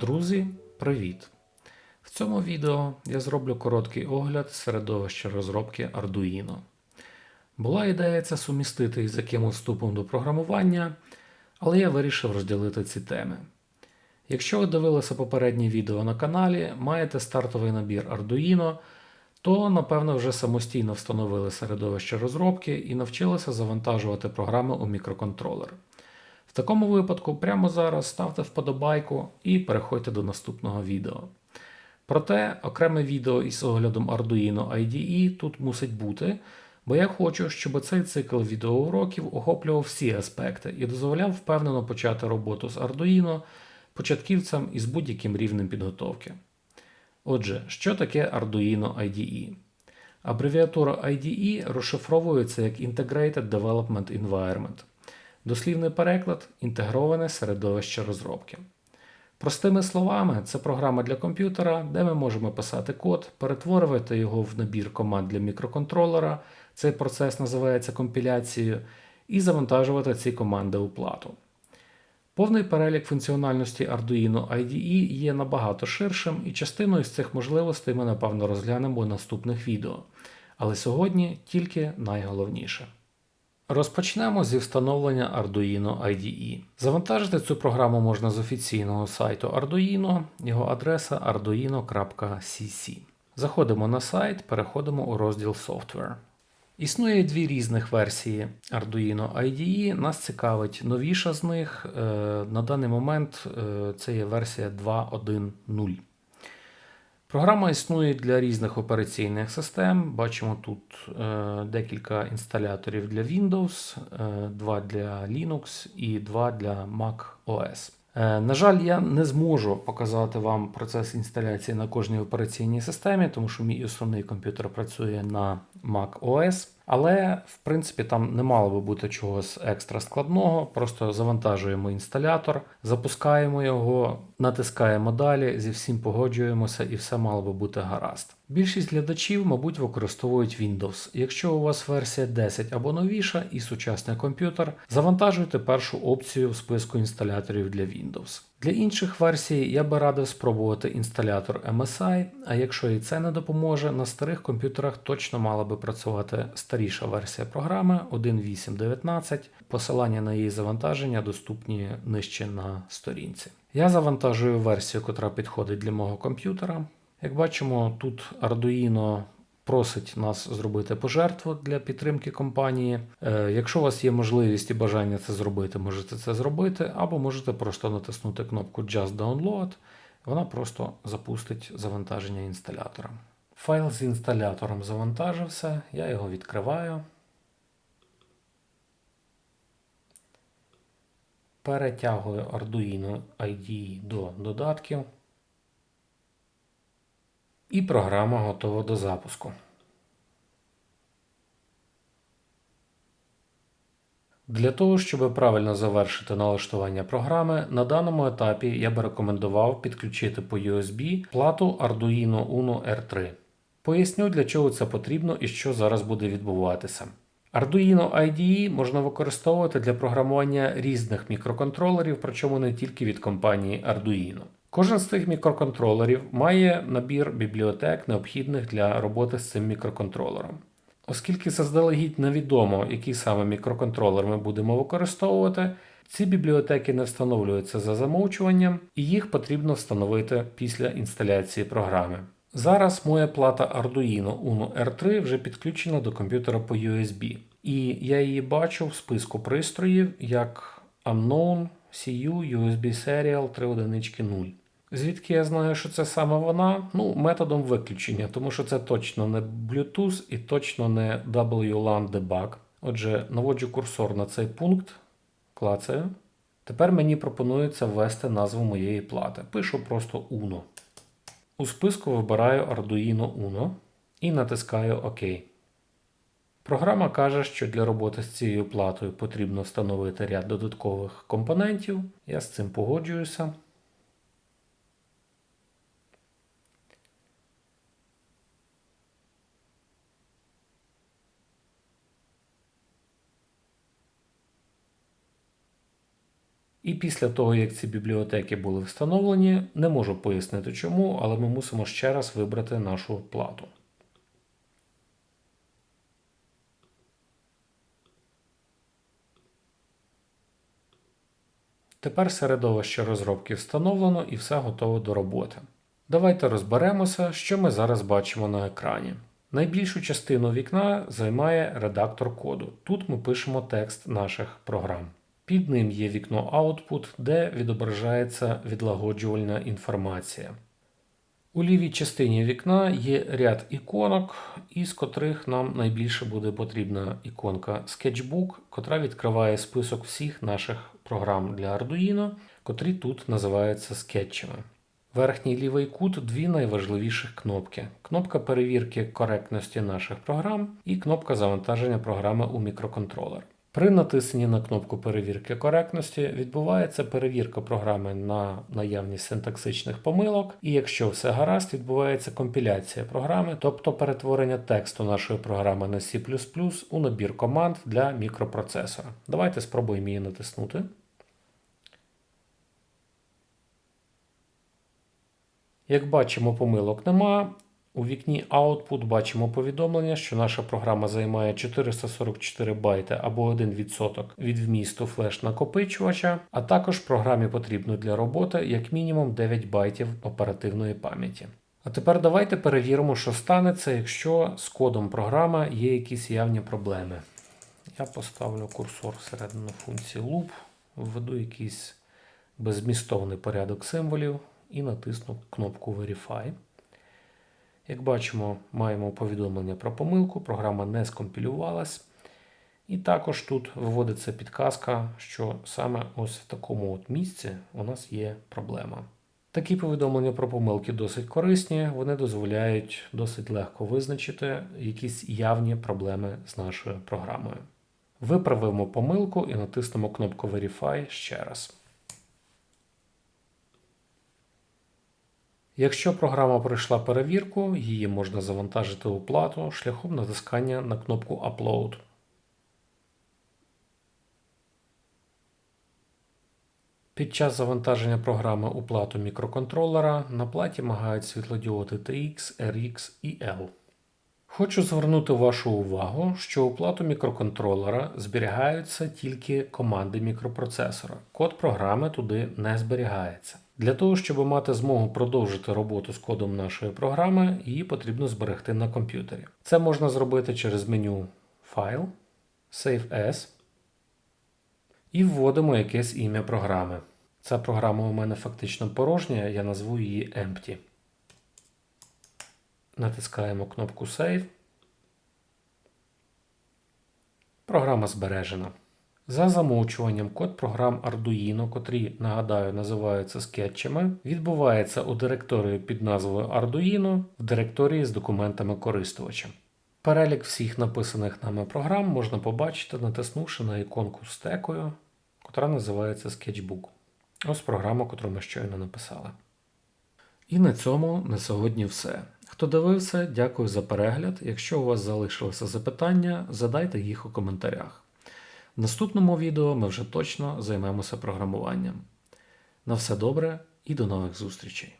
Друзі, привіт! В цьому відео я зроблю короткий огляд середовища розробки Arduino. Була ідея це сумістити із якимось вступом до програмування, але я вирішив розділити ці теми. Якщо ви дивилися попереднє відео на каналі, маєте стартовий набір Arduino, то напевно вже самостійно встановили середовище розробки і навчилися завантажувати програми у мікроконтролер. В такому випадку прямо зараз ставте вподобайку і переходьте до наступного відео. Проте окреме відео із оглядом Arduino IDE тут мусить бути, бо я хочу, щоб цей цикл відеоуроків охоплював всі аспекти і дозволяв впевнено почати роботу з Arduino початківцям із будь-яким рівнем підготовки. Отже, що таке Arduino IDE? Абревіатура IDE розшифровується як Integrated Development Environment. Дослівний переклад інтегроване середовище розробки. Простими словами, це програма для комп'ютера, де ми можемо писати код, перетворювати його в набір команд для мікроконтролера, цей процес називається компіляцією, і завантажувати ці команди у плату. Повний перелік функціональності Arduino IDE є набагато ширшим, і частину із цих можливостей ми, напевно, розглянемо у наступних відео. Але сьогодні тільки найголовніше. Розпочнемо зі встановлення Arduino IDE. Завантажити цю програму можна з офіційного сайту Arduino, його адреса arduino.cc. Заходимо на сайт, переходимо у розділ Software. Існує дві різних версії Arduino IDE. Нас цікавить новіша з них. Е, На даний момент е, це є версія 2.1.0. Програма існує для різних операційних систем. Бачимо тут е, декілька інсталяторів для Windows, е, два для Linux і два для Mac OS. Е, на жаль, я не зможу показати вам процес інсталяції на кожній операційній системі, тому що мій основний комп'ютер працює на Mac OS. Але, в принципі, там не мало би бути чогось екстра складного. Просто завантажуємо інсталятор, запускаємо його, натискаємо далі, зі всім погоджуємося і все мало би бути гаразд. Більшість глядачів, мабуть, використовують Windows. Якщо у вас версія 10 або новіша і сучасний комп'ютер, завантажуйте першу опцію в списку інсталяторів для Windows. Для інших версій я би радив спробувати інсталятор MSI, а якщо і це не допоможе, на старих комп'ютерах точно мала би працювати старіша версія програми 1.8.19. Посилання на її завантаження доступні нижче на сторінці. Я завантажую версію, котра підходить для мого комп'ютера. Як бачимо, тут Arduino просить нас зробити пожертву для підтримки компанії. Е, Якщо у вас є можливість і бажання це зробити, можете це зробити, або можете просто натиснути кнопку Just Download, вона просто запустить завантаження інсталятора. Файл з інсталятором завантажився, я його відкриваю. Перетягую Arduino IDE до додатків. І програма готова до запуску. Для того, щоб правильно завершити налаштування програми, на даному етапі я би рекомендував підключити по USB плату Arduino Uno R3. Поясню, для чого це потрібно і що зараз буде відбуватися. Arduino IDE можна використовувати для програмування різних мікроконтролерів, причому не тільки від компанії Arduino. Кожен з цих мікроконтролерів має набір бібліотек, необхідних для роботи з цим мікроконтролером. Оскільки заздалегідь невідомо, який саме мікроконтролер ми будемо використовувати, ці бібліотеки не встановлюються за замовчуванням, і їх потрібно встановити після інсталяції програми. Зараз моя плата Arduino Uno R3 вже підключена до комп'ютера по USB, і я її бачу в списку пристроїв як Unknown CU USB Serial 3.1.0. Звідки я знаю, що це саме вона? Ну, методом виключення, тому що це точно не Bluetooth і точно не WLAN debug. Отже, наводжу курсор на цей пункт, клацаю. Тепер мені пропонується ввести назву моєї плати. Пишу просто Uno. У списку вибираю Arduino Uno і натискаю ОК. Програма каже, що для роботи з цією платою потрібно встановити ряд додаткових компонентів. Я з цим погоджуюся. І після того, як ці бібліотеки були встановлені, не можу пояснити чому, але ми мусимо ще раз вибрати нашу плату. Тепер середовище розробки встановлено і все готово до роботи. Давайте розберемося, що ми зараз бачимо на екрані. Найбільшу частину вікна займає редактор коду. Тут ми пишемо текст наших програм. Під ним є вікно Output, де відображається відлагоджувальна інформація. У лівій частині вікна є ряд іконок, із котрих нам найбільше буде потрібна іконка Sketchbook, котра відкриває список всіх наших програм для Arduino, котрі тут називаються скетчами. Верхній лівий кут дві найважливіших кнопки: кнопка перевірки коректності наших програм і кнопка завантаження програми у мікроконтролер. При натисненні на кнопку перевірки коректності відбувається перевірка програми на наявність синтаксичних помилок, і якщо все гаразд, відбувається компіляція програми, тобто перетворення тексту нашої програми на C у набір команд для мікропроцесора. Давайте спробуємо її натиснути. Як бачимо, помилок нема. У вікні Output бачимо повідомлення, що наша програма займає 444 байти або 1% від вмісту флеш-накопичувача, а також програмі потрібно для роботи як мінімум 9 байтів оперативної пам'яті. А тепер давайте перевіримо, що станеться, якщо з кодом програми є якісь явні проблеми. Я поставлю курсор всередину функції loop, введу якийсь беззмістовний порядок символів і натисну кнопку Verify. Як бачимо, маємо повідомлення про помилку, програма не скомпілювалась. І також тут виводиться підказка, що саме ось в такому от місці у нас є проблема. Такі повідомлення про помилки досить корисні, вони дозволяють досить легко визначити якісь явні проблеми з нашою програмою. Виправимо помилку і натиснемо кнопку Verify ще раз. Якщо програма пройшла перевірку, її можна завантажити у плату шляхом натискання на кнопку Upload. Під час завантаження програми у плату мікроконтролера на платі магають світлодіоди TX, RX і L. Хочу звернути вашу увагу, що у плату мікроконтролера зберігаються тільки команди мікропроцесора. Код програми туди не зберігається. Для того, щоб мати змогу продовжити роботу з кодом нашої програми, її потрібно зберегти на комп'ютері. Це можна зробити через меню Файл, Save As і вводимо якесь ім'я програми. Ця програма у мене фактично порожня, я назву її Empty. Натискаємо кнопку Save. Програма збережена. За замовчуванням код програм Arduino, котрі, нагадаю, називаються скетчами, відбувається у директорії під назвою Arduino в директорії з документами користувача. Перелік всіх написаних нами програм можна побачити, натиснувши на іконку з текою, котра називається Sketchbook. Ось програма, яку ми щойно написали. І на цьому на сьогодні все. Хто дивився, дякую за перегляд. Якщо у вас залишилися запитання, задайте їх у коментарях. В наступному відео ми вже точно займемося програмуванням. На все добре і до нових зустрічей!